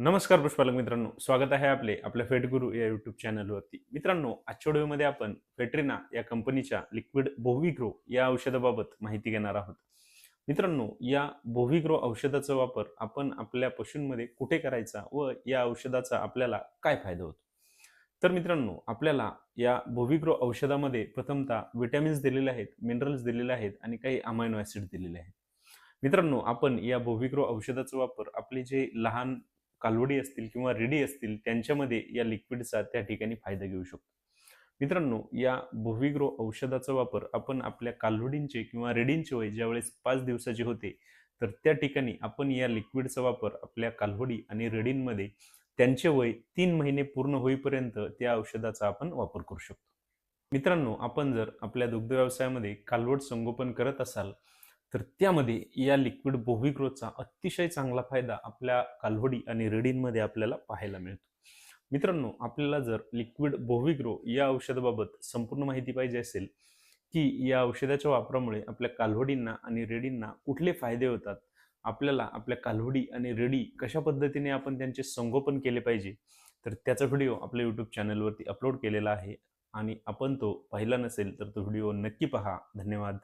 नमस्कार पुष्पालक मित्रांनो. स्वागत आहे आपले आपल्या फेटगुरू या युट्यूब चॅनलवरती मित्रांनो आजच्या व्हिडिओमध्ये आपण फेट्रिना या कंपनीच्या लिक्विड बोव्हिग्रो या औषधाबाबत माहिती घेणार आहोत. मित्रांनो या बोव्हिग्रो औषधाचा वापर आपण आपल्या पशूंमध्ये कुठे करायचा व या औषधाचा आपल्याला काय फायदा होतो? तर मित्रांनो आपल्याला या बोव्हिग्रो औषधामध्ये प्रथमतः विटॅमिन्स दिलेले आहेत मिनरल्स दिलेले आहेत आणि काही अमायनो ॲसिड दिलेले आहेत. मित्रांनो आपण या बोव्हिग्रो औषधाचा वापर आपले जे लहान कालवडी असतील किंवा रेडी असतील त्यांच्यामध्ये या लिक्विडचा त्या ठिकाणी फायदा घेऊ शकतो. मित्रांनो या बोव्हिग्रो औषधाचा वापर आपण आपल्या कालवडींचे किंवा रेडींचे वय ज्यावेळेस पाच दिवसाचे होते तर त्या ठिकाणी आपण या लिक्विडचा वापर आपल्या कालवडी आणि रेडींमध्ये त्यांचे वय तीन महिने पूर्ण होईपर्यंत त्या औषधाचा आपण वापर करू शकतो. मित्रांनो आपण जर आपल्या दुग्ध व्यवसायामध्ये कालवड संगोपन करत असाल तर त्यामध्ये या लिक्विड बोव्हिग्रोचा अतिशय चांगला फायदा आपल्या कालवडी आणि रेडींमध्ये आपल्याला पाहायला मिळतो. मित्रांनो आपल्याला जर लिक्विड बोव्हिग्रो या औषधाबाबत संपूर्ण माहिती पाहिजे असेल की या औषधाच्या वापरामुळे आपल्या कालवडींना आणि रेडींना कुठले फायदे होतात आपल्याला आपल्या कालवडी आणि रेडी कशा पद्धतीने आपण त्यांचे संगोपन केले पाहिजे तर त्याचा व्हिडिओ आपल्या यूट्यूब चॅनलवरती अपलोड केलेला आहे आणि आपण तो पाहिला नसेल तर तो व्हिडिओ नक्की पहा. धन्यवाद.